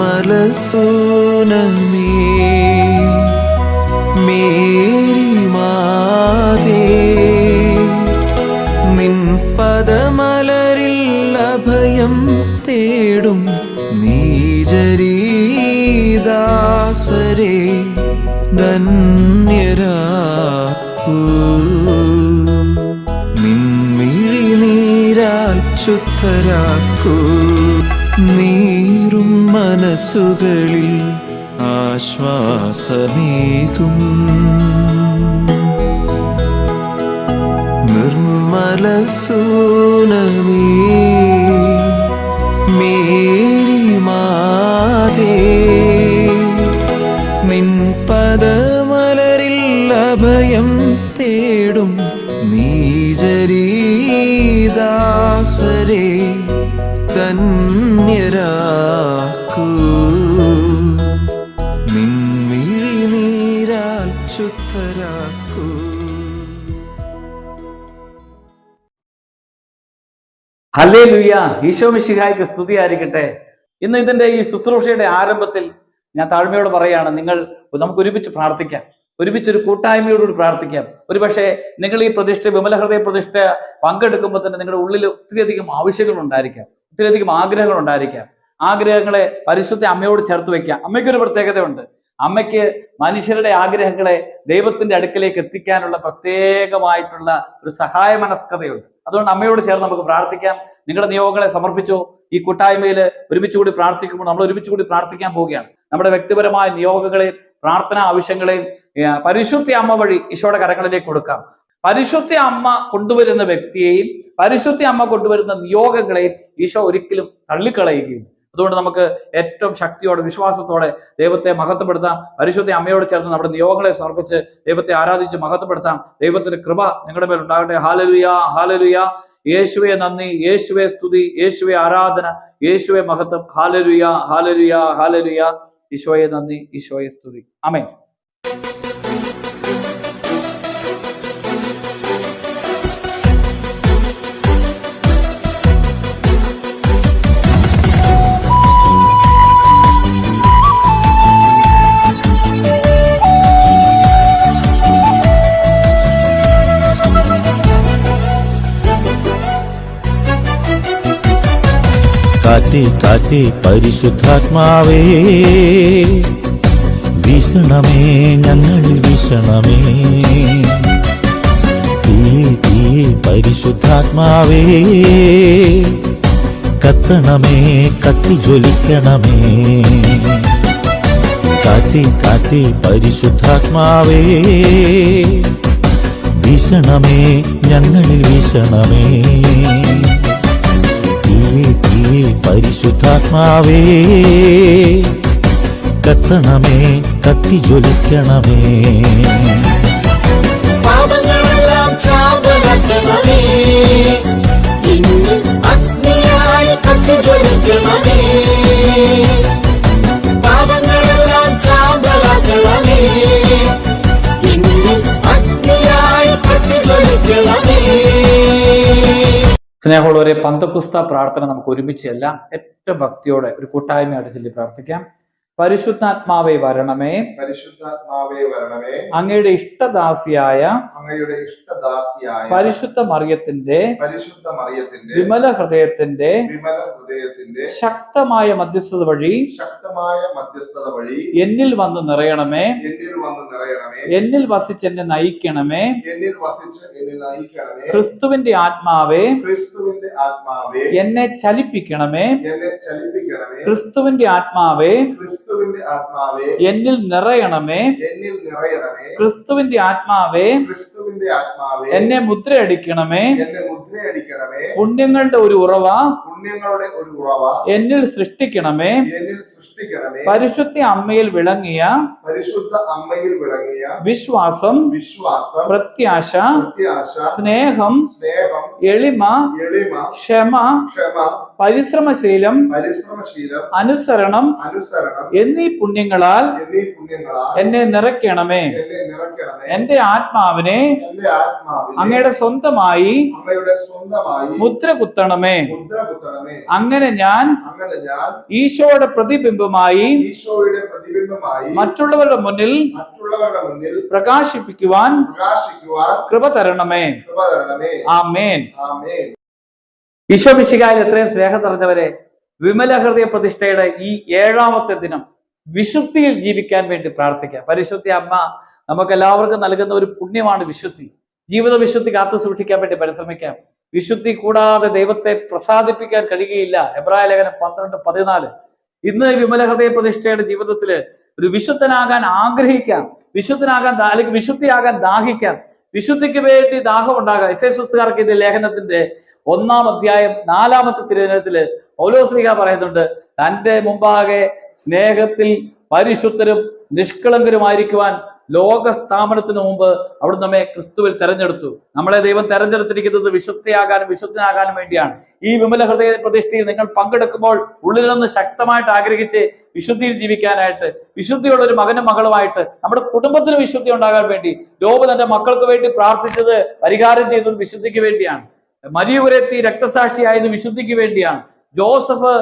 Nirmala സോനമേ Mary മാതേ. നിൻ പദമലരിൽ അഭയം തേടും നീജരീദാസരെ ധന്യരാക്കൂ. നിൻമിഴി നീരാൽ ശുദ്ധരാക്കൂ. നീറും മനസ്സുകളിൽ ആശ്വാസമേകും. നിർമ്മല സൂനമേ മേരി മാതേ ഹല്ലേ ലുയ്യ ഈശോ മിശിഹായ്ക്ക് സ്തുതി ആയിരിക്കട്ടെ ഇന്ന് ഇതിന്റെ ഈ ശുശ്രൂഷയുടെ ആരംഭത്തിൽ ഞാൻ താഴ്മയോട് പറയുകയാണ്. നിങ്ങൾ നമുക്ക് ഒരുമിച്ച് പ്രാർത്ഥിക്കാം. ഒരുമിച്ച് ഒരു കൂട്ടായ്മയോടുകൂടി പ്രാർത്ഥിക്കാം. ഒരുപക്ഷെ നിങ്ങൾ ഈ പ്രതിഷ്ഠ വിമലഹൃദയ പ്രതിഷ്ഠ പങ്കെടുക്കുമ്പോൾ തന്നെ നിങ്ങളുടെ ഉള്ളിൽ ഒത്തിരിയധികം ആവശ്യങ്ങൾ ഉണ്ടായിരിക്കാം ഒത്തിരിയധികം ആഗ്രഹങ്ങൾ ഉണ്ടായിരിക്കാം ആഗ്രഹങ്ങളെ പരിശുദ്ധ അമ്മയോട് ചേർത്ത് വെക്കാം. അമ്മയ്ക്കൊരു പ്രത്യേകതയുണ്ട്. അമ്മയ്ക്ക് മനുഷ്യരുടെ ആഗ്രഹങ്ങളെ ദൈവത്തിന്റെ അടുക്കലേക്ക് എത്തിക്കാനുള്ള പ്രത്യേകമായിട്ടുള്ള ഒരു സഹായ മനസ്കതയുണ്ട്. അതുകൊണ്ട് അമ്മയോട് ചേർന്ന് നമുക്ക് പ്രാർത്ഥിക്കാം. നിങ്ങളുടെ നിയോഗങ്ങളെ സമർപ്പിച്ചോ. ഈ കൂട്ടായ്മയിൽ ഒരുമിച്ച് കൂടി പ്രാർത്ഥിക്കുമ്പോൾ നമ്മൾ ഒരുമിച്ച് കൂടി പ്രാർത്ഥിക്കാൻ പോവുകയാണ്. നമ്മുടെ വ്യക്തിപരമായ നിയോഗങ്ങളെയും പ്രാർത്ഥനാ ആവശ്യങ്ങളെയും പരിശുദ്ധി അമ്മ വഴി ഈശോയുടെ കരങ്ങളിലേക്ക് കൊടുക്കാം. പരിശുദ്ധി അമ്മ കൊണ്ടുവരുന്ന വ്യക്തിയെയും പരിശുദ്ധി അമ്മ കൊണ്ടുവരുന്ന നിയോഗങ്ങളെയും ഈശോ ഒരിക്കലും തള്ളിക്കളയുകയും അതുകൊണ്ട് നമുക്ക് ഏറ്റവും ശക്തിയോടെ വിശ്വാസത്തോടെ ദൈവത്തെ മഹത്വപ്പെടുത്താം. പരിശുദ്ധ അമ്മയോട് ചേർന്ന് നമ്മുടെ നിയോഗങ്ങളെ സമർപ്പിച്ച് ദൈവത്തെ ആരാധിച്ച് മഹത്വപ്പെടുത്താം. ദൈവത്തിന്റെ കൃപ നിങ്ങളുടെ മേൽ ഉണ്ടാകട്ടെ. ഹാലലുയ ഹാലലുയ യേശുവെ നന്ദി യേശുവെ സ്തുതി യേശുവെ ആരാധന യേശുവെ മഹത്വം. ഹാലലുയ ഹാലലുയ ഹാലലുയ ഈശോയെ നന്ദി ഈശോയെ സ്തുതി. അമേ കാറ്റി കാറ്റി പരിശുദ്ധാത്മാവേ. വീശണമേ ഞങ്ങളിൽ വീശണമേ. തീ തീ പരിശുദ്ധാത്മാവേ കത്തണമേ കത്തി ജ്വലിക്കണമേ. കാറ്റി കാറ്റി പരിശുദ്ധാത്മാവേ വീശണമേ ഞങ്ങളിൽ വീശണമേ. തീ പരിശുദ്ധാത്മാവേ. കത്തണമേ കത്തി ജ്വലിക്കണമേ പാപങ്ങളെല്ലാം ചാമ്പലാക്കണമേ സ്നേഹമുള്ളവരെ പന്തക്കുസ്ത പ്രാർത്ഥന നമുക്ക് ഒരുമിച്ച് എല്ലാം ഏറ്റവും ഭക്തിയോടെ ഒരു കൂട്ടായ്മയായിട്ട് ചൊല്ലി പ്രാർത്ഥിക്കാം. പരിശുദ്ധാത്മാവെ വരണമേ. പരിശുദ്ധാത്മാവേ വരണമേ. അങ്ങയുടെ ഇഷ്ടദാസിയായ അങ്ങയുടെ ഇഷ്ടദാസിയായ പരിശുദ്ധ മറിയത്തിന്റെ പരിശുദ്ധ മറിയത്തിന്റെ വിമല ഹൃദയത്തിന്റെ വിമല ഹൃദയത്തിന്റെ ശക്തമായ മധ്യസ്ഥത വഴി ശക്തമായ മധ്യസ്ഥത വഴി എന്നിൽ വന്ന് നിറയണമേ. എന്നിൽ വന്ന് നിറയണമേ. എന്നിൽ വസിച്ച് എന്നെ നയിക്കണമേ. എന്നിൽ വസിച്ച് എന്നെ നയിക്കണമേ. ക്രിസ്തുവിന്റെ ആത്മാവേ ക്രിസ്തുവിന്റെ ആത്മാവേ എന്നെ ചലിപ്പിക്കണമേ. എന്നെ ചലിപ്പിക്കണമേ. ക്രിസ്തുവിന്റെ ആത്മാവേ ക്രിസ്തുവിന്റെ ക്രിസ്തുവിന്റെ ആത്മാവേ. എന്നിൽ നിറയണമേ. എന്നിൽ നിറയണമേ. ക്രിസ്തുവിന്റെ ആത്മാവേ. ക്രിസ്തുവിന്റെ ആത്മാവേ. എന്നെ മുദ്രയടിക്കണമേ. എന്നെ മുദ്രയടിക്കണമേ. പുണ്യങ്ങളുടെ ഒരു ഉറവ. പുണ്യങ്ങളുടെ ഒരു ഉറവ. എന്നിൽ സൃഷ്ടിക്കണമേ. എന്നിൽ സൃഷ്ടിക്കണമേ. പരിശുദ്ധ അമ്മയിൽ വിളങ്ങിയ പരിശുദ്ധ അമ്മയിൽ വിളങ്ങിയ വിശ്വാസം വിശ്വാസം പ്രത്യാശ പ്രത്യാശ സ്നേഹം സ്നേഹം എളിമ എളിമ ക്ഷമ ക്ഷമ പരിശ്രമശീലം പരിശ്രമശീലം അനുസരണം അനുസരണം എന്നീ പുണ്യങ്ങളാൽ എന്നീ പുണ്യങ്ങളാൽ എന്നെ നിറയ്ക്കണമേ. എന്റെ ആത്മാവിനെ അങ്ങയുടെ സ്വന്തമായി മുദ്ര കുത്തണമേ അങ്ങനെ ഞാൻ ഈശോയുടെ പ്രതിബിംബമായി മറ്റുള്ളവരുടെ മുന്നിൽ പ്രകാശിപ്പിക്കുവാൻ കൃപ തരണമേ. ആ മേൻ ആമേൻ. ആമേൻ. ഈശോ മിശികായിൽ എത്രയും സ്നേഹം നിറഞ്ഞവരെ വിമല ഹൃദയ പ്രതിഷ്ഠയുടെ ഈ ഏഴാമത്തെ ദിനം വിശുദ്ധിയിൽ ജീവിക്കാൻ വേണ്ടി പ്രാർത്ഥിക്കാം. പരിശുദ്ധി അമ്മ നമുക്ക് എല്ലാവർക്കും നൽകുന്ന ഒരു പുണ്യമാണ് വിശുദ്ധി. ജീവിത വിശുദ്ധി കാത്തു സൂക്ഷിക്കാൻ വേണ്ടി പരിശ്രമിക്കാം. വിശുദ്ധി കൂടാതെ ദൈവത്തെ പ്രസാദിപ്പിക്കാൻ കഴിയുകയില്ല. എബ്രായ ലേഖനം പന്ത്രണ്ട് പതിനാല്. ഇന്ന് വിമല ഹൃദയ പ്രതിഷ്ഠയുടെ ജീവിതത്തിൽ ഒരു വിശുദ്ധനാകാൻ ആഗ്രഹിക്കാം. വിശുദ്ധനാകാൻ അല്ലെങ്കിൽ വിശുദ്ധിയാകാൻ ദാഹിക്കാം. വിശുദ്ധിക്ക് വേണ്ടി ദാഹം ഉണ്ടാകാം എഫ് എസ് ഇത് ലേഖനത്തിന്റെ ഒന്നാം അധ്യായം നാലാമത്തെ തിരുവനന്തപുരത്തിൽ പൗലോസ്ലിക പറയുന്നുണ്ട് തന്റെ മുമ്പാകെ സ്നേഹത്തിൽ പരിശുദ്ധരും നിഷ്കളങ്കരുമായിരിക്കുവാൻ ലോക സ്ഥാപനത്തിന് മുമ്പ് അവിടുന്ന് നമ്മെ ക്രിസ്തുവിൽ തെരഞ്ഞെടുത്തു. നമ്മളെ ദൈവം തെരഞ്ഞെടുത്തിരിക്കുന്നത് വിശുദ്ധയാകാനും വിശുദ്ധനാകാനും വേണ്ടിയാണ്. ഈ വിമല ഹൃദയ പ്രതിഷ്ഠയിൽ നിങ്ങൾ പങ്കെടുക്കുമ്പോൾ ഉള്ളിൽ നിന്ന് ശക്തമായിട്ട് ആഗ്രഹിച്ച് വിശുദ്ധിയിൽ ജീവിക്കാനായിട്ട് വിശുദ്ധിയുള്ള ഒരു മകനും മകളുമായിട്ട് നമ്മുടെ കുടുംബത്തിന് വിശുദ്ധി ഉണ്ടാകാൻ വേണ്ടി ലോകം തന്റെ മക്കൾക്ക് വേണ്ടി പ്രാർത്ഥിച്ചത് പരിഹാരം ചെയ്തത് വിശുദ്ധിക്ക് വേണ്ടിയാണ്. മരിയുരത്തി രക്തസാക്ഷിയായത് വിശുദ്ധിക്ക് വേണ്ടിയാണ്. ജോസഫ്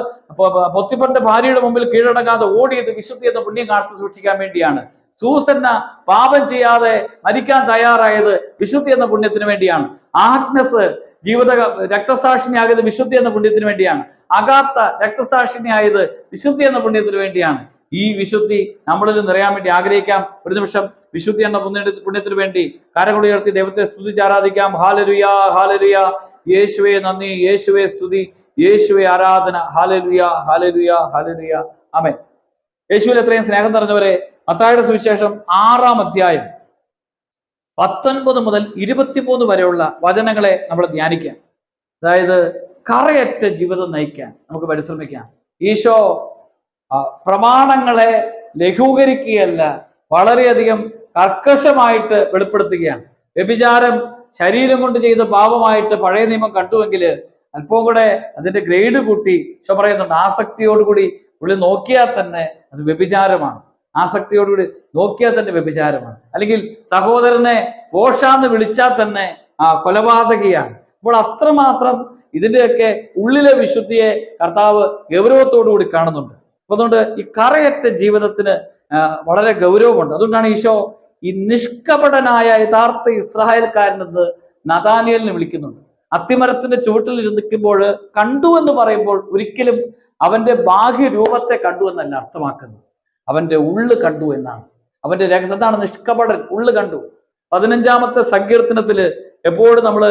പൊത്തിപ്പന്റെ ഭാര്യയുടെ മുമ്പിൽ കീഴടങ്ങാതെ ഓടിയത് വിശുദ്ധി എന്ന പുണ്യം കാത്തു സൂക്ഷിക്കാൻ വേണ്ടിയാണ്. സൂസന്ന പാപം ചെയ്യാതെ മരിക്കാൻ തയ്യാറായത് വിശുദ്ധി എന്ന പുണ്യത്തിന് വേണ്ടിയാണ്. ആഗ്നസ് ജീവിത രക്തസാക്ഷിണിയായത് വിശുദ്ധി എന്ന പുണ്യത്തിന് വേണ്ടിയാണ്. അഗാത്ത രക്തസാക്ഷിണിയായത് വിശുദ്ധി എന്ന പുണ്യത്തിന് വേണ്ടിയാണ്. ഈ വിശുദ്ധി നമ്മളിൽ നിറയാൻ വേണ്ടി ആഗ്രഹിക്കാം. ഒരു നിമിഷം വിശുദ്ധി എന്ന പുണ്യ പുണ്യത്തിന് വേണ്ടി കരകുളി ഉയർത്തി ദൈവത്തെ സ്തുതിച്ച് ആരാധിക്കാം. ഹാലരുയ ഹാലരുയ യേശുവെ നന്ദി യേശുവെ സ്തുതി യേശുവെ ആരാധന. ഹാലലുയ ഹാലലുയ ഹാലലുയ അമേ യേശുവിൽ എത്രയും സ്നേഹം നിറഞ്ഞവരെ മത്തായുടെ സുവിശേഷം ആറാം അധ്യായം പത്തൊൻപത് മുതൽ ഇരുപത്തിമൂന്ന് വരെയുള്ള വചനങ്ങളെ നമ്മൾ ധ്യാനിക്കാം. അതായത് കറയറ്റ ജീവിതം നയിക്കാൻ നമുക്ക് പരിശ്രമിക്കാം. ഈശോ പ്രമാണങ്ങളെ ലഘൂകരിക്കുകയല്ല വളരെയധികം കർക്കശമായിട്ട് വെളിപ്പെടുത്തുകയാണ്. വ്യഭിചാരം ശരീരം കൊണ്ട് ചെയ്ത പാപമായിട്ട് പഴയ നിയമം കണ്ടുവെങ്കിൽ അല്പം കൂടെ അതിന്റെ ഗ്രേഡ് കൂട്ടി. ഈശോ പറയുന്നുണ്ട് ആസക്തിയോടുകൂടി ഉള്ളിൽ നോക്കിയാൽ തന്നെ അത് വ്യഭിചാരമാണ്. ആസക്തിയോടുകൂടി നോക്കിയാൽ തന്നെ വ്യഭിചാരമാണ്. അല്ലെങ്കിൽ സഹോദരനെ പോഷാന്ന് വിളിച്ചാൽ തന്നെ ആ കൊലപാതകിയാണ്. അപ്പോൾ അത്രമാത്രം ഇതിന്റെയൊക്കെ ഉള്ളിലെ വിശുദ്ധിയെ കർത്താവ് ഗൗരവത്തോടു കൂടി കാണുന്നുണ്ട് അതുകൊണ്ട് ഈ കറയറ്റ ജീവിതത്തിന് വളരെ ഗൗരവമുണ്ട്. അതുകൊണ്ടാണ് ഈശോ ഈ നിഷ്കപടനായ യഥാർത്ഥ ഇസ്രായേൽക്കാരനെന്ന് നദാനിയലിനെ വിളിക്കുന്നുണ്ട്. അത്തിമരത്തിന്റെ ചുവട്ടിൽ നിൽക്കുമ്പോൾ കണ്ടു എന്ന് പറയുമ്പോൾ ഒരിക്കലും അവന്റെ ബാഹ്യ രൂപത്തെ കണ്ടു എന്നല്ല അർത്ഥമാക്കുന്നത്. അവന്റെ ഉള്ളു കണ്ടു എന്നാണ്. അവന്റെ രഹസ്യം എന്താണ്? നിഷ്കപടൻ ഉള്ളു കണ്ടു. പതിനഞ്ചാമത്തെ സങ്കീർത്തനത്തിൽ എപ്പോഴും നമ്മൾ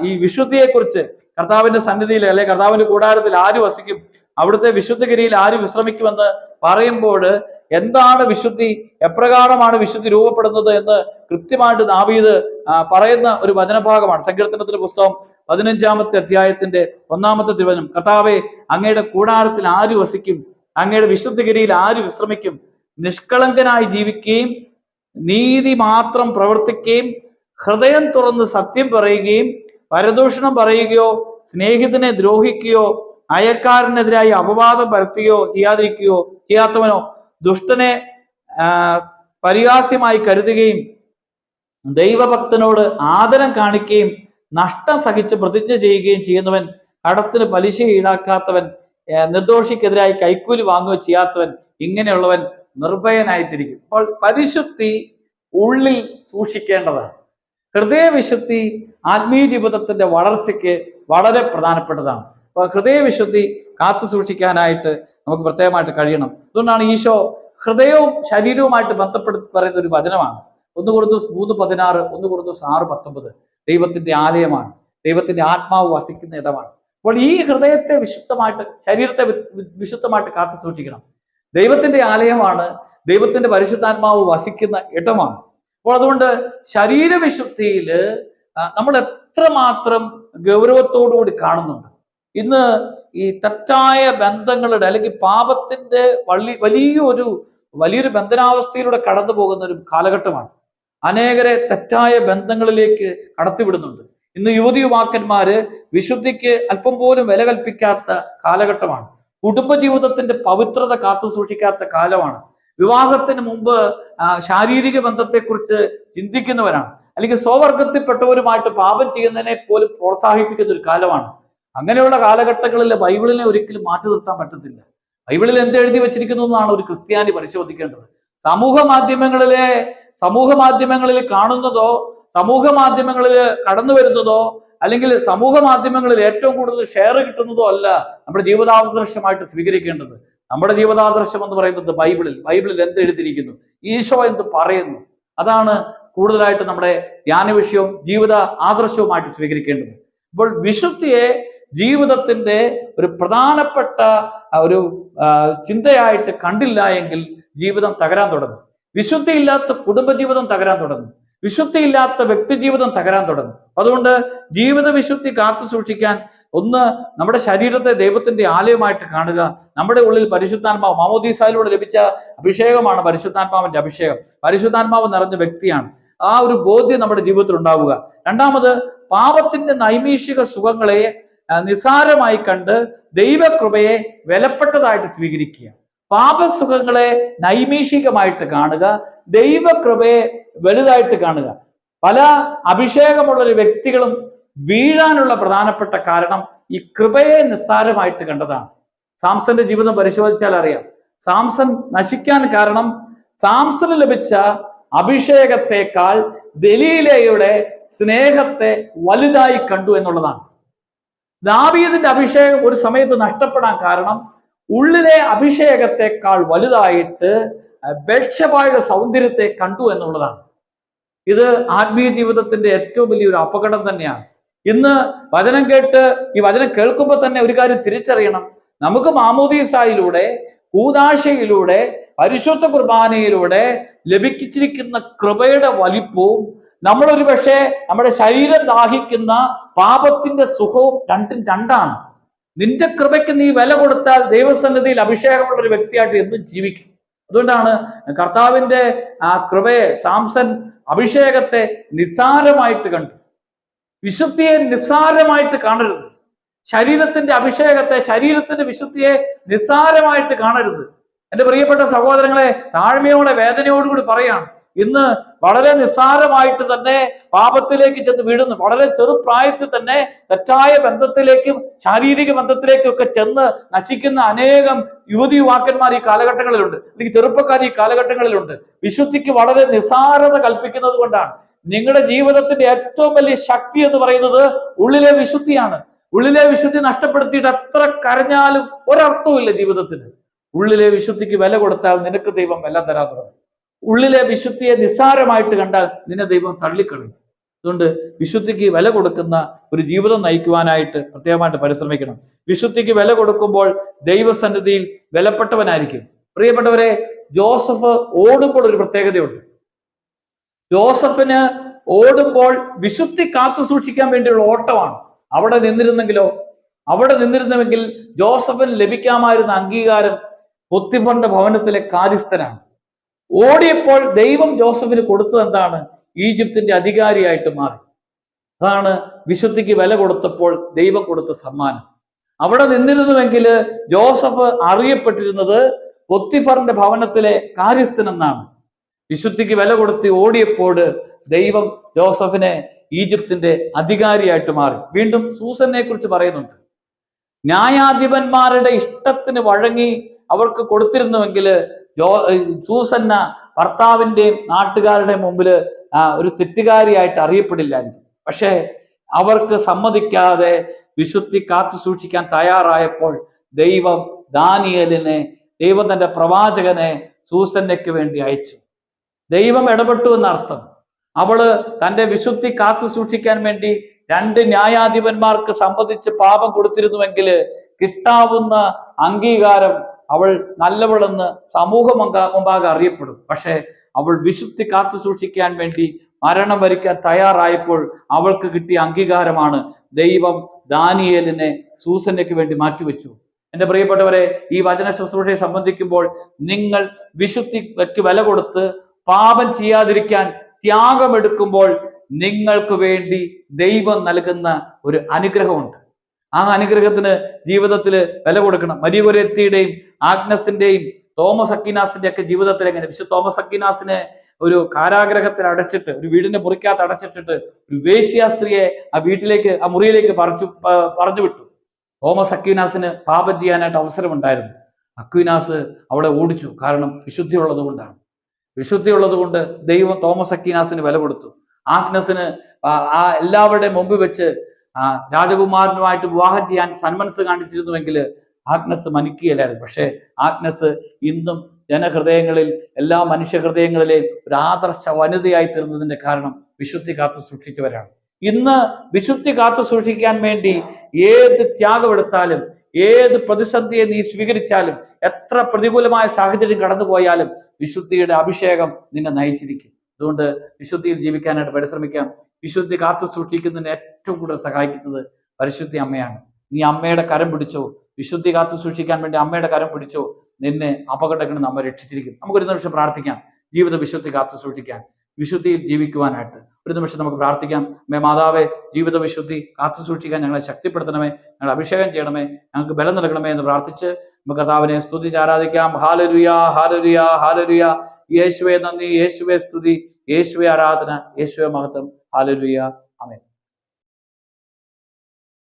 ഈ വിശുദ്ധിയെക്കുറിച്ച് കർത്താവിന്റെ സന്നിധിയിൽ അല്ലെ കർത്താവിന്റെ കൂടാരത്തിൽ ആര് വസിക്കും അവിടുത്തെ വിശുദ്ധഗിരിയിൽ ആര് വിശ്രമിക്കുമെന്ന് പറയുമ്പോൾ എന്താണ് വിശുദ്ധി? എപ്രകാരമാണ് വിശുദ്ധി രൂപപ്പെടുന്നത് എന്ന് കൃത്യമായിട്ട് ദാവീദ് പറയുന്ന ഒരു വചനഭാഗമാണ്. സങ്കീർത്തനത്തിന്റെ പുസ്തകം പതിനഞ്ചാമത്തെ അധ്യായത്തിന്റെ ഒന്നാമത്തെ തിരുവനം കർത്താവെ അങ്ങയുടെ കൂടാരത്തിൽ ആര് വസിക്കും? അങ്ങയുടെ വിശുദ്ധഗിരിയിൽ ആര് വിശ്രമിക്കും? നിഷ്കളങ്കനായി ജീവിക്കുകയും നീതി മാത്രം പ്രവർത്തിക്കുകയും ഹൃദയം തുറന്ന് സത്യം പറയുകയും പരദൂഷണം പറയുകയോ സ്നേഹിതനെ ദ്രോഹിക്കുകയോ അയൽക്കാരനെതിരായി അപവാദം പരത്തുകയോ ചെയ്യാതിരിക്കുകയോ ചെയ്യാത്തവനോ ദുഷ്ടനെ പരിഹാസ്യമായി കരുതുകയും ദൈവഭക്തനോട് ആദരം കാണിക്കുകയും നഷ്ടം സഹിച്ച് പ്രതിജ്ഞ ചെയ്യുകയും ചെയ്യുന്നവൻ കടത്തിന് പലിശ ഈടാക്കാത്തവൻ നിർദോഷിക്കെതിരായി കൈക്കൂലി വാങ്ങുകയോ ചെയ്യാത്തവൻ ഇങ്ങനെയുള്ളവൻ നിർഭയനായിത്തിരിക്കും അപ്പോൾ പരിശുദ്ധി ഉള്ളിൽ സൂക്ഷിക്കേണ്ടതാണ്. ഹൃദയവിശുദ്ധി ആത്മീയ ജീവിതത്തിന്റെ വളർച്ചയ്ക്ക് വളരെ പ്രധാനപ്പെട്ടതാണ്. അപ്പൊ ഹൃദയവിശുദ്ധി കാത്തു സൂക്ഷിക്കാനായിട്ട് നമുക്ക് പ്രത്യേകമായിട്ട് കഴിയണം. അതുകൊണ്ടാണ് ഈശോ ഹൃദയവും ശരീരവുമായിട്ട് ബന്ധപ്പെടുത്തി പറയുന്ന ഒരു വചനമാണ്. ഒന്ന് കൊടുത്തു മൂന്ന് പതിനാറ് ഒന്ന് കൊടുത്തു ആറ് പത്തൊമ്പത്. ദൈവത്തിന്റെ ആലയമാണ്. ദൈവത്തിന്റെ ആത്മാവ് വസിക്കുന്ന ഇടമാണ്. അപ്പോൾ ഈ ഹൃദയത്തെ വിശുദ്ധമായിട്ട് ശരീരത്തെ വിശുദ്ധമായിട്ട് കാത്തു സൂക്ഷിക്കണം. ദൈവത്തിന്റെ ആലയമാണ്. ദൈവത്തിന്റെ പരിശുദ്ധാത്മാവ് വസിക്കുന്ന ഇടമാണ്. അപ്പോൾ അതുകൊണ്ട് ശരീരവിശുദ്ധിയിൽ നമ്മൾ എത്രമാത്രം ഗൗരവത്തോടുകൂടി കാണുന്നുണ്ട്. ഇന്ന് ഈ തെറ്റായ ബന്ധങ്ങളുടെ അല്ലെങ്കിൽ പാപത്തിന്റെ വള്ളി വലിയൊരു വലിയൊരു ബന്ധനാവസ്ഥയിലൂടെ കടന്നു പോകുന്ന ഒരു കാലഘട്ടമാണ്. അനേകരെ തെറ്റായ ബന്ധങ്ങളിലേക്ക് കടത്തിവിടുന്നുണ്ട്. ഇന്ന് യുവതി യുവാക്കന്മാര് വിശുദ്ധിക്ക് അല്പം പോലും വില കൽപ്പിക്കാത്ത കാലഘട്ടമാണ്. കുടുംബജീവിതത്തിന്റെ പവിത്രത കാത്തു സൂക്ഷിക്കാത്ത കാലമാണ്. വിവാഹത്തിന് മുമ്പ് ശാരീരിക ബന്ധത്തെക്കുറിച്ച് ചിന്തിക്കുന്നവരാണ്. അല്ലെങ്കിൽ സ്വവർഗത്തിൽപ്പെട്ടവരുമായിട്ട് പാപം ചെയ്യുന്നതിനെ പോലും പ്രോത്സാഹിപ്പിക്കുന്ന ഒരു കാലമാണ്. അങ്ങനെയുള്ള കാലഘട്ടങ്ങളിൽ ബൈബിളിനെ ഒരിക്കലും മാറ്റി നിർത്താൻ പറ്റത്തില്ല. ബൈബിളിൽ എന്ത് എഴുതി വെച്ചിരിക്കുന്നു എന്നാണ് ഒരു ക്രിസ്ത്യാനി പരിശോധിക്കേണ്ടത്. സമൂഹ മാധ്യമങ്ങളിലെ സമൂഹ മാധ്യമങ്ങളിൽ കാണുന്നതോ സമൂഹ മാധ്യമങ്ങളിൽ കടന്നു വരുന്നതോ അല്ലെങ്കിൽ സമൂഹ മാധ്യമങ്ങളിൽ ഏറ്റവും കൂടുതൽ ഷെയർ കിട്ടുന്നതോ അല്ല നമ്മുടെ ജീവിതാദർശമായിട്ട് സ്വീകരിക്കേണ്ടത്. നമ്മുടെ ജീവിതാദർശം എന്ന് പറയുന്നത് ബൈബിളിൽ ബൈബിളിൽ എന്ത് എഴുതിയിരിക്കുന്നു? ഈശോ എന്ത് പറയുന്നു? അതാണ് കൂടുതലായിട്ട് നമ്മുടെ ധ്യാന വിഷയവും ജീവിത ആദർശവുമായിട്ട് സ്വീകരിക്കേണ്ടത്. അപ്പോൾ വിശുദ്ധിയെ ജീവിതത്തിന്റെ ഒരു പ്രധാനപ്പെട്ട ഒരു ചിന്തയായിട്ട് കണ്ടില്ല എങ്കിൽ ജീവിതം തകരാൻ തുടങ്ങും. വിശുദ്ധിയില്ലാത്ത കുടുംബജീവിതം തകരാൻ തുടങ്ങും. വിശുദ്ധിയില്ലാത്ത വ്യക്തിജീവിതം തകരാൻ തുടങ്ങും. അതുകൊണ്ട് ജീവിത വിശുദ്ധി കാത്തു സൂക്ഷിക്കാൻ ഒന്ന് നമ്മുടെ ശരീരത്തെ ദൈവത്തിന്റെ ആലയമായിട്ട് കാണുക. നമ്മുടെ ഉള്ളിൽ പരിശുദ്ധാത്മാവ് മാമോദീസായിലൂടെ ലഭിച്ച അഭിഷേകമാണ് പരിശുദ്ധാത്മാവിന്റെ അഭിഷേകം. പരിശുദ്ധാത്മാവ് നിറഞ്ഞ വ്യക്തിയാണ്. ആ ഒരു ബോധ്യം നമ്മുടെ ജീവിതത്തിൽ ഉണ്ടാവുക. രണ്ടാമത് പാപത്തിന്റെ നൈമീഷിക സുഖങ്ങളെ ആ, നിസ്സാരമായി കണ്ട് ദൈവകൃപയെ വിലപ്പെട്ടതായിട്ട് സ്വീകരിക്കുക. പാപസുഖങ്ങളെ നൈമീഷികമായിട്ട് കാണുക ദൈവകൃപയെ വലുതായിട്ട് കാണുക. പല അഭിഷേകമുള്ള ഒരു വ്യക്തികളും വീഴാനുള്ള പ്രധാനപ്പെട്ട കാരണം ഈ കൃപയെ നിസ്സാരമായിട്ട് കണ്ടതാണ്. സാംസന്റെ ജീവിതം പരിശോധിച്ചാൽ അറിയാം. സാംസൺ നശിക്കാൻ കാരണം സാംസന് ലഭിച്ച അഭിഷേകത്തെക്കാൾ ദലീലയുടെ സ്നേഹത്തെ വലുതായി കണ്ടു എന്നുള്ളതാണ്. ദാവീദിന്റെ അഭിഷേകം ഒരു സമയത്ത് നഷ്ടപ്പെടാൻ കാരണം ഉള്ളിലെ അഭിഷേകത്തെക്കാൾ വലുതായിട്ട് ബക്ഷപായുടെ സൗന്ദര്യത്തെ കണ്ടു എന്നുള്ളതാണ്. ഇത് ആത്മീയ ജീവിതത്തിന്റെ ഏറ്റവും വലിയൊരു അപകടം തന്നെയാണ്. ഇന്ന് വചനം കേട്ട് ഈ വചനം കേൾക്കുമ്പോൾ തന്നെ ഒരു കാര്യം തിരിച്ചറിയണം. നമുക്ക് മാമോദീസായിലൂടെ കൂതാശയിലൂടെ പരിശുദ്ധ കുർബാനയിലൂടെ ലഭിച്ചിരിക്കുന്ന കൃപയുടെ വലിപ്പവും നമ്മളൊരു പക്ഷേ നമ്മുടെ ശരീരം ദാഹിക്കുന്ന പാപത്തിന്റെ സുഖവും രണ്ടും രണ്ടാണ്. നിന്റെ കൃപയ്ക്ക് നീ വില കൊടുത്താൽ ദൈവസന്നിധിയിൽ അഭിഷേകമുള്ള ഒരു വ്യക്തിയായിട്ട് എന്നും ജീവിക്കും. അതുകൊണ്ടാണ് കർത്താവിന്റെ ആ കൃപയെ സാംസൺ അഭിഷേകത്തെ നിസ്സാരമായിട്ട് കണ്ടു. വിശുദ്ധിയെ നിസ്സാരമായിട്ട് കാണരുത്. ശരീരത്തിന്റെ അഭിഷേകത്തെ ശരീരത്തിന്റെ വിശുദ്ധിയെ നിസ്സാരമായിട്ട് കാണരുത്. എന്റെ പ്രിയപ്പെട്ട സഹോദരങ്ങളെ താഴ്മയോടെ വേദനയോടുകൂടി പറയാണ്. ഇന്ന് വളരെ നിസ്സാരമായിട്ട് തന്നെ പാപത്തിലേക്ക് ചെന്ന് വീഴുന്നു. വളരെ ചെറുപ്രായത്തിൽ തന്നെ തെറ്റായ ബന്ധത്തിലേക്കും ശാരീരിക ബന്ധത്തിലേക്കും ഒക്കെ ചെന്ന് നശിക്കുന്ന അനേകം യുവതി യുവാക്കന്മാർ ഈ കാലഘട്ടങ്ങളിലുണ്ട്. അല്ലെങ്കിൽ ചെറുപ്പക്കാർ ഈ കാലഘട്ടങ്ങളിലുണ്ട്. വിശുദ്ധിക്ക് വളരെ നിസ്സാരത കൽപ്പിക്കുന്നത് കൊണ്ടാണ്. നിങ്ങളുടെ ജീവിതത്തിന്റെ ഏറ്റവും വലിയ ശക്തി എന്ന് പറയുന്നത് ഉള്ളിലെ വിശുദ്ധിയാണ്. ഉള്ളിലെ വിശുദ്ധി നഷ്ടപ്പെടുത്തിയിട്ട് എത്ര കരഞ്ഞാലും ഒരർത്ഥവും ഇല്ല ജീവിതത്തിന്. ഉള്ളിലെ വിശുദ്ധിക്ക് വില കൊടുത്താൽ നിനക്ക് ദൈവം എല്ലാം തരാൻ തുടങ്ങും. ഉള്ളിലെ വിശുദ്ധിയെ നിസ്സാരമായിട്ട് കണ്ടാൽ നിന്നെ ദൈവം തള്ളിക്കളയും. അതുകൊണ്ട് വിശുദ്ധിക്ക് വില കൊടുക്കുന്ന ഒരു ജീവിതം നയിക്കുവാനായിട്ട് പ്രത്യേകമായിട്ട് പരിശ്രമിക്കണം. വിശുദ്ധിക്ക് വില കൊടുക്കുമ്പോൾ ദൈവസന്നിധിയിൽ വിലപ്പെട്ടവനായിരിക്കും. പ്രിയപ്പെട്ടവരെ ജോസഫ് ഓടുമ്പോൾ ഒരു പ്രത്യേകതയുണ്ട്. ജോസഫിന് ഓടുമ്പോൾ വിശുദ്ധി കാത്തു സൂക്ഷിക്കാൻ വേണ്ടിയുള്ള ഓട്ടമാണ്. അവിടെ നിന്നിരുന്നെങ്കിലോ അവിടെ നിന്നിരുന്നുവെങ്കിൽ ജോസഫിന് ലഭിക്കാമായിരുന്ന അംഗീകാരം പൊത്തിഫറിന്റെ ഭവനത്തിലെ കാര്യസ്ഥനാണ്. ഓടിയപ്പോൾ ദൈവം ജോസഫിന് കൊടുത്തത് എന്താണ്? ഈജിപ്തിന്റെ അധികാരിയായിട്ട് മാറി. അതാണ് വിശുദ്ധിക്ക് വില കൊടുത്തപ്പോൾ ദൈവം കൊടുത്ത സമ്മാനം. അവിടെ നിന്നിരുന്നുവെങ്കിൽ ജോസഫ് അറിയപ്പെട്ടിരുന്നത് പൊത്തിഫറിന്റെ ഭവനത്തിലെ കാര്യസ്ഥൻ എന്നാണ് വിശുദ്ധിക്ക് വില കൊടുത്ത് ഓടിയപ്പോൾ ദൈവം ജോസഫിനെ ഈജിപ്തിന്റെ അധികാരിയായിട്ട് മാറി. വീണ്ടും സൂസനെ കുറിച്ച് പറയുന്നുണ്ട്. ന്യായാധിപന്മാരുടെ ഇഷ്ടത്തിന് വഴങ്ങി അവർക്ക് കൊടുത്തിരുന്നുവെങ്കിൽ ജോ സൂസന്ന ഭർത്താവിന്റെയും നാട്ടുകാരുടെയും മുമ്പിൽ ഒരു തെറ്റുകാരിയായിട്ട് അറിയപ്പെടില്ലായിരുന്നു പക്ഷേ അവർക്ക് സമ്മതിക്കാതെ വിശുദ്ധി കാത്തു സൂക്ഷിക്കാൻ തയ്യാറായപ്പോൾ ദൈവം ദാനിയലിനെ ദൈവം തന്റെ പ്രവാചകനെ സൂസന്നയ്ക്ക് വേണ്ടി അയച്ചു. ദൈവം ഇടപെട്ടു എന്നർത്ഥം. അവൾ തന്റെ വിശുദ്ധി കാത്തു സൂക്ഷിക്കാൻ വേണ്ടി രണ്ട് ന്യായാധിപന്മാർക്ക് സംബന്ധിച്ച് പാപം കൊടുത്തിരുന്നുവെങ്കിൽ കിട്ടാവുന്ന അംഗീകാരം അവൾ നല്ലവളെന്ന് സമൂഹം മുമ്പാകെ അറിയപ്പെടും. പക്ഷേ അവൾ വിശുദ്ധി കാത്തു സൂക്ഷിക്കാൻ വേണ്ടി മരണം വരിക്കാൻ തയ്യാറായപ്പോൾ അവൾക്ക് കിട്ടിയ അംഗീകാരമാണ് ദൈവം ദാനിയേലിനെ സൂസനയ്ക്ക് വേണ്ടി മാറ്റിവെച്ചു. എന്റെ പ്രിയപ്പെട്ടവരെ ഈ വചന ശുശ്രൂഷയെ സംബന്ധിക്കുമ്പോൾ നിങ്ങൾ വിശുദ്ധിക്ക് വില കൊടുത്ത് പാപം ചെയ്യാതിരിക്കാൻ ത്യാഗമെടുക്കുമ്പോൾ നിങ്ങൾക്ക് വേണ്ടി ദൈവം നൽകുന്ന ഒരു അനുഗ്രഹമുണ്ട്. ആ അനുഗ്രഹത്തിന് ജീവിതത്തിൽ വില കൊടുക്കണം. മരിയുരത്തിയുടെയും ആഗ്നസിന്റെയും തോമസ് അക്കിനാസിന്റെ ഒക്കെ ജീവിതത്തിൽ എങ്ങനെ? വിശുദ്ധ തോമസ് അക്കിനാസിനെ ഒരു കാരാഗ്രഹത്തിൽ അടച്ചിട്ട് ഒരു വീടിന്റെ മുറിക്കകത്ത് അടച്ചിട്ടിട്ട് ഒരു വേശ്യ സ്ത്രീയെ ആ വീട്ടിലേക്ക് ആ മുറിയിലേക്ക് പറിച്ചു പറഞ്ഞു വിട്ടു. തോമസ് അക്വിനാസിന് പാപം ചെയ്യാനായിട്ട് അവസരമുണ്ടായിരുന്നു. അക്വിനാസ് അവിടെ ഓടിച്ചു. കാരണം വിശുദ്ധി ഉള്ളത് കൊണ്ടാണ്. വിശുദ്ധി ഉള്ളത് കൊണ്ട് ദൈവം തോമസ് അക്വിനാസിന് വില കൊടുത്തു. ആഗ്നസിന് ആ- എല്ലാവരുടെ മുമ്പ് വെച്ച് രാജകുമാരനുമായിട്ട് വിവാഹം ചെയ്യാൻ സന്മനസ് കാണിച്ചിരുന്നുവെങ്കിൽ ആഗ്നസ് മനിക്കുകയില്ലായിരുന്നു പക്ഷേ ആഗ്നസ് ഇന്നും ജനഹൃദയങ്ങളിൽ എല്ലാ മനുഷ്യ ഹൃദയങ്ങളിലെയും ഒരു ആദർശ വനിതയായി തീർന്നതിന്റെ കാരണം വിശുദ്ധി കാത്തു സൂക്ഷിച്ചവരാണ്. ഇന്ന് വിശുദ്ധി കാത്തു സൂക്ഷിക്കാൻ വേണ്ടി ഏത് ത്യാഗമെടുത്താലും ഏത് പ്രതിസന്ധിയെ നീ സ്വീകരിച്ചാലും എത്ര പ്രതികൂലമായ സാഹചര്യം കടന്നുപോയാലും വിശുദ്ധിയുടെ അഭിഷേകം നിന്നെ നയിച്ചിരിക്കും. അതുകൊണ്ട് വിശുദ്ധിയിൽ ജീവിക്കാനായിട്ട് പരിശ്രമിക്കാം. വിശുദ്ധി കാത്തു സൂക്ഷിക്കുന്നതിന് ഏറ്റവും കൂടുതൽ സഹായിക്കുന്നത് പരിശുദ്ധി അമ്മയാണ്. നീ അമ്മയുടെ കരം പിടിച്ചോ വിശുദ്ധി കാത്തു സൂക്ഷിക്കാൻ വേണ്ടി അമ്മയുടെ കരം പിടിച്ചോ നിന്നെ അപകടങ്ങളിൽ നിന്ന് അമ്മ രക്ഷിച്ചിരിക്കും. നമുക്കൊരു നിമിഷം പ്രാർത്ഥിക്കാം. ജീവിത വിശുദ്ധി കാത്തു സൂക്ഷിക്കാൻ വിശുദ്ധിയിൽ ജീവിക്കുവാനായിട്ട്. ഒരു നിമിഷം നമുക്ക് പ്രാർത്ഥിക്കാം. മേ മാതാവേ ജീവിത വിശുദ്ധി കാത്തു സൂക്ഷിക്കാൻ ഞങ്ങളെ ശക്തിപ്പെടുത്തണമേ ഞങ്ങളെ അഭിഷേകം ചെയ്യണമേ ഞങ്ങൾക്ക് ബലം നൽകണമേ എന്ന് പ്രാർത്ഥിച്ച് നമുക്ക് കർത്താവിനെ സ്തുതിച്ച് ആരാധിക്കാം. ഹാലരുയ ഹാലരുയ ഹാലരുയ യേശുവേ നന്ദി യേശുവേ സ്തുതി. യേശുവെ ആരാധന യേശുവെ മഹത്വം. ഹാലലുയ അമേ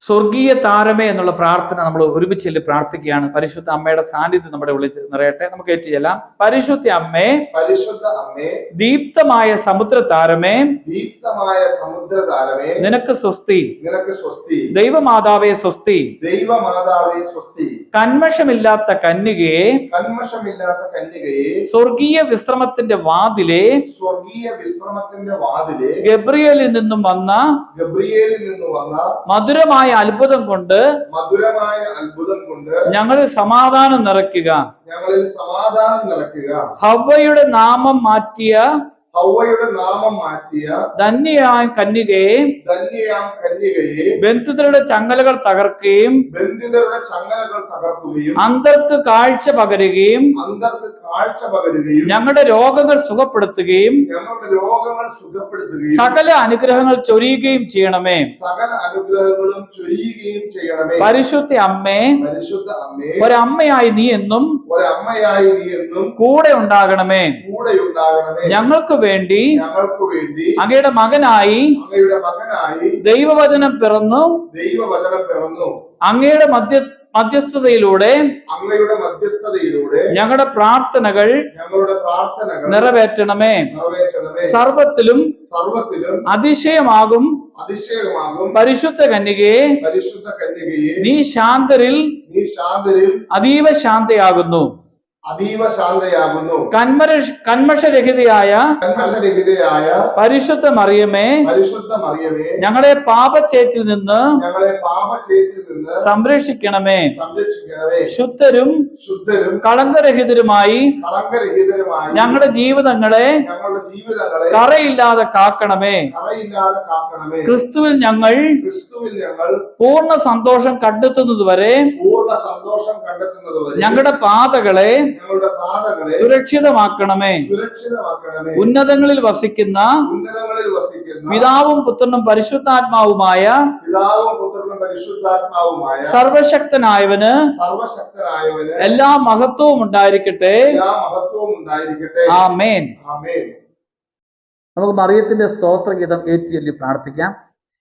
സ്വർഗീയ താരമേ എന്നുള്ള പ്രാർത്ഥന നമ്മൾ ഒരുമിച്ച് ചെല്ലി പ്രാർത്ഥിക്കുകയാണ്. പരിശുദ്ധ അമ്മയുടെ സാന്നിധ്യം നമ്മുടെ ഉള്ളിൽ നിറയട്ടെ. നമുക്ക് ഏറ്റുചെല്ലാം പരിശുദ്ധ അമ്മേ പരിശുദ്ധ അമ്മേ ദീപ്തമായ സമുദ്ര താരമേ ദീപ്തമായ സമുദ്ര താരമേ നിനക്ക് സ്വസ്തി. നിനക്ക് സ്വസ്തി. ദൈവമാതാവേ സ്വസ്തി. ദൈവമാതാവേ സ്വസ്തി. കന്മഷമില്ലാത്ത കന്യകയെ കന്മഷമില്ലാത്ത കന്യകയെ സ്വർഗീയ വിശ്രമത്തിന്റെ വാതിലെ സ്വർഗീയ വിശ്രമത്തിന്റെ വാതിലെ ഗബ്രിയലിൽ നിന്നും വന്ന ഗബ്രിയേലിൽ നിന്നും വന്ന മധുരമായ അത്ഭുതം കൊണ്ട് മധുരമായ അത്ഭുതം കൊണ്ട് ഞങ്ങളിൽ സമാധാനം നിറയ്ക്കുക. ഞങ്ങളിൽ സമാധാനം നിറയ്ക്കുക. ഹവ്വയുടെ നാമം മാറ്റിയ ഹൗവയുടെ നാമം മാറ്റിയ ധന്യയായ കന്യകയെ ധന്യയാം കന്യകയെ ബന്ധുതരുടെ ചങ്ങലകൾ തകർക്കുകയും ബന്ധിതരുടെ ചങ്ങലകൾ തകർക്കുകയും അന്തർക്ക് കാഴ്ച പകരുകയും അന്തർക്ക് കാഴ്ച പകരുകയും ഞങ്ങളുടെ രോഗങ്ങൾ സുഖപ്പെടുത്തുകയും ഞങ്ങളുടെ രോഗങ്ങൾ സുഖപ്പെടുത്തുകയും സകല അനുഗ്രഹങ്ങൾ ചൊരിയുകയും ചെയ്യണമേ. സകല അനുഗ്രഹങ്ങളും ചൊരിയുകയും ചെയ്യണമേ. പരിശുദ്ധ അമ്മേ പരിശുദ്ധ അമ്മേ ഒരമ്മയായി നീ എന്നും ഒരമ്മയായി നീ എന്നും കൂടെ ഉണ്ടാകണമേ. കൂടെ ഉണ്ടാകണമേ. ഞങ്ങൾക്ക് വേണ്ടി ഞങ്ങൾക്ക് വേണ്ടി അങ്ങയുടെ മകനായി അങ്ങയുടെ മകനായി ദൈവവചനം പിറന്നു. ദൈവവചനം പിറന്നു. അങ്ങയുടെ മധ്യ മധ്യസ്ഥതയിലൂടെ അങ്ങയുടെ മധ്യസ്ഥതയിലൂടെ ഞങ്ങളുടെ പ്രാർത്ഥനകൾ ഞങ്ങളുടെ പ്രാർത്ഥനകൾ നിറവേറ്റണമേ. നിറവേറ്റണമേ. സർവത്തിലും സർവത്തിലും അതിശയമാകും. അതിശയമാകും. പരിശുദ്ധ കന്യകയെ പരിശുദ്ധ കന്യകയെ നീ ശാന്തരിൽ നീ ശാന്തരിൽ അതീവ ശാന്തയാകുന്നു. അതീവ ശാന്തയാകുന്നു. കന്മര കന്മഷരഹിതയായ കന്മഷരഹിതയായ പരിശുദ്ധ മറിയമേ പരിശുദ്ധ മറിയമേ ഞങ്ങളെ പാപച്ചേറ്റിൽ നിന്ന് ഞങ്ങളെ പാപചേറ്റിൽ നിന്ന് സംരക്ഷിക്കണമേ. സംരക്ഷിക്കണമേ. ശുദ്ധരും ശുദ്ധരും കളങ്കരഹിതരുമായി കളങ്കരഹിതരുമായി ഞങ്ങളുടെ ജീവിതങ്ങളെ ഞങ്ങളുടെ ജീവിതങ്ങളെ കറയില്ലാതെ കാക്കണമേ. കറയില്ലാതെ കാക്കണമേ. ക്രിസ്തുവിൽ ഞങ്ങൾ ക്രിസ്തുവിൽ ഞങ്ങൾ പൂർണ സന്തോഷം കണ്ടെത്തുന്നതുവരെ പൂർണ സന്തോഷം കണ്ടെത്തുന്നതുവരെ വരെ ഞങ്ങളുടെ പാതകളെ സുരക്ഷിതമാക്കണമേ. ഉന്നതങ്ങളിൽ വസിക്കുന്ന പിതാവും പുത്രനും പരിശുദ്ധാത്മാവുമായ സർവശക്തനായവന് സർവശക്തനായവന് എല്ലാ മഹത്വവും ഉണ്ടായിരിക്കട്ടെ. ആമേൻ. നമുക്ക് മറിയത്തിന്റെ സ്തോത്രഗീതം ഏറ്റുചൊല്ലി പ്രാർത്ഥിക്കാം.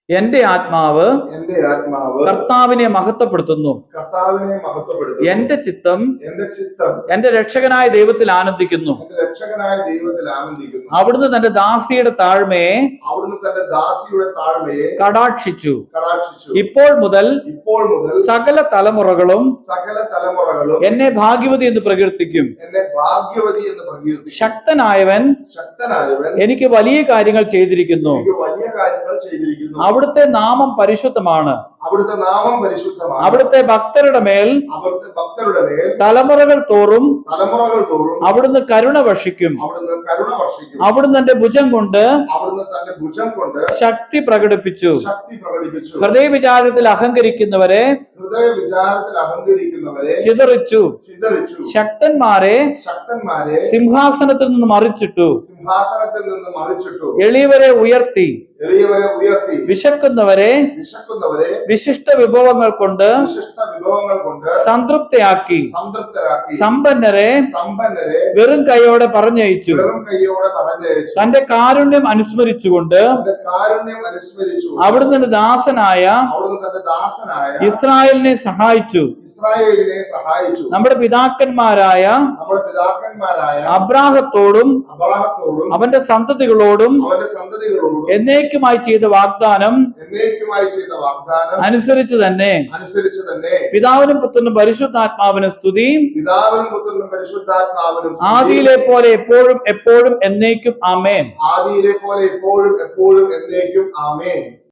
എന്റെ ആത്മാവ് എന്റെ ആത്മാവ് കർത്താവിനെ മഹത്വപ്പെടുത്തുന്നു. കർത്താവിനെ മഹത്വപ്പെടുത്തുന്നു. എന്റെ ചിത്തം എന്റെ ചിത്തം എന്റെ രക്ഷകനായ ദൈവത്തിൽ ആനന്ദിക്കുന്നു. രക്ഷകനായ ദൈവത്തിൽ ആനന്ദിക്കുന്നു. അവിടുന്ന് തന്റെ ദാസിയുടെ താഴ്മയെ അവിടുന്ന് തന്റെ ദാസിയുടെ താഴ്മയെ കടാക്ഷിച്ചു. കടാക്ഷിച്ചു. ഇപ്പോൾ മുതൽ ഇപ്പോൾ മുതൽ സകല തലമുറകളും സകല തലമുറകളും എന്നെ ഭാഗ്യവതി എന്ന് പ്രകീർത്തിക്കും. എന്നെ ഭാഗ്യവതി എന്ന് പ്രകീർത്തിക്കും. ശക്തനായവൻ ശക്തനായവൻ എനിക്ക് വലിയ കാര്യങ്ങൾ ചെയ്തിരിക്കുന്നു. എനിക്ക് വലിയ കാര്യങ്ങൾ ചെയ്തിരിക്കുന്നു. അവിടുത്തെ നാമം പരിശുദ്ധമാണ്. അവിടുത്തെ നാമം പരിശുദ്ധമാണ്. അവിടുത്തെ ഭക്തരുടെ മേൽ അവിടുത്തെ ഭക്തരുടെ മേൽ തലമുറകൾ തോറും തലമുറകൾ തോറും അവിടുന്ന് കരുണ വർഷിക്കും. അവിടുന്ന് കരുണ വർഷിക്കും. അവിടുന്ന് തന്റെ ഭുജം കൊണ്ട് അവിടുന്ന് തന്റെ ഭുജം കൊണ്ട് ശക്തി പ്രകടിപ്പിച്ചു. ശക്തി പ്രകടിപ്പിച്ചു. ഹൃദയ വിചാരത്തിൽ അഹങ്കരിക്കുന്നവരെ ഹൃദയ വിചാരത്തിൽ അഹങ്കരിക്കുന്നവരെ ചിതറിച്ചു. ചിതറിച്ചു. ശക്തന്മാരെ ശക്തന്മാരെ സിംഹാസനത്തിൽ നിന്ന് മറിച്ചിട്ടു. സിംഹാസനത്തിൽ നിന്ന് മറിച്ചിട്ടു. എളിയവരെ ഉയർത്തി. എളിയവരെ ഉയർത്തി. വിശക്കുന്നവരെ വിശക്കുന്നവരെ വിശിഷ്ട വിഭവങ്ങൾ കൊണ്ട് വിശിഷ്ട വിഭവങ്ങൾ കൊണ്ട് സംതൃപ്തിയാക്കി. സംതൃപ്തരാക്കി. സമ്പന്നരെ സമ്പന്നരെ വെറും കൈയോടെ പറഞ്ഞയച്ചു. വെറും കൈയോടെ പറഞ്ഞയച്ചു. തന്റെ കാരുണ്യം അനുസ്മരിച്ചുകൊണ്ട് കാരുണ്യം അനുസ്മരിച്ചു. അവിടുന്ന് ദാസനായ ദാസനായ ഇസ്രായേലിനെ സഹായിച്ചു. ഇസ്രായേലിനെ സഹായിച്ചു. നമ്മുടെ പിതാക്കന്മാരായ നമ്മുടെ പിതാക്കന്മാരായ അബ്രാഹത്തോടും അബ്രാഹത്തോടും അവന്റെ സന്തതികളോടും അവന്റെ സന്തതികളോടും എന്നേക്കുമായി ചെയ്ത വാഗ്ദാനം എന്നേക്കുമായി ചെയ്ത വാഗ്ദാനം അനുസരിച്ച് തന്നെ. അനുസരിച്ച് തന്നെ. പിതാവിനും പുത്രനും പരിശുദ്ധാത്മാവിനും സ്തുതി. പിതാവിനും പുത്രനും പരിശുദ്ധാത്മാവിനും. ആദിയിലെ പോലെ എപ്പോഴും എപ്പോഴും എന്നേക്കും ആമേൻ. ആദിയിലെ പോലെ എപ്പോഴും എപ്പോഴും എന്നേക്കും ആമേൻ.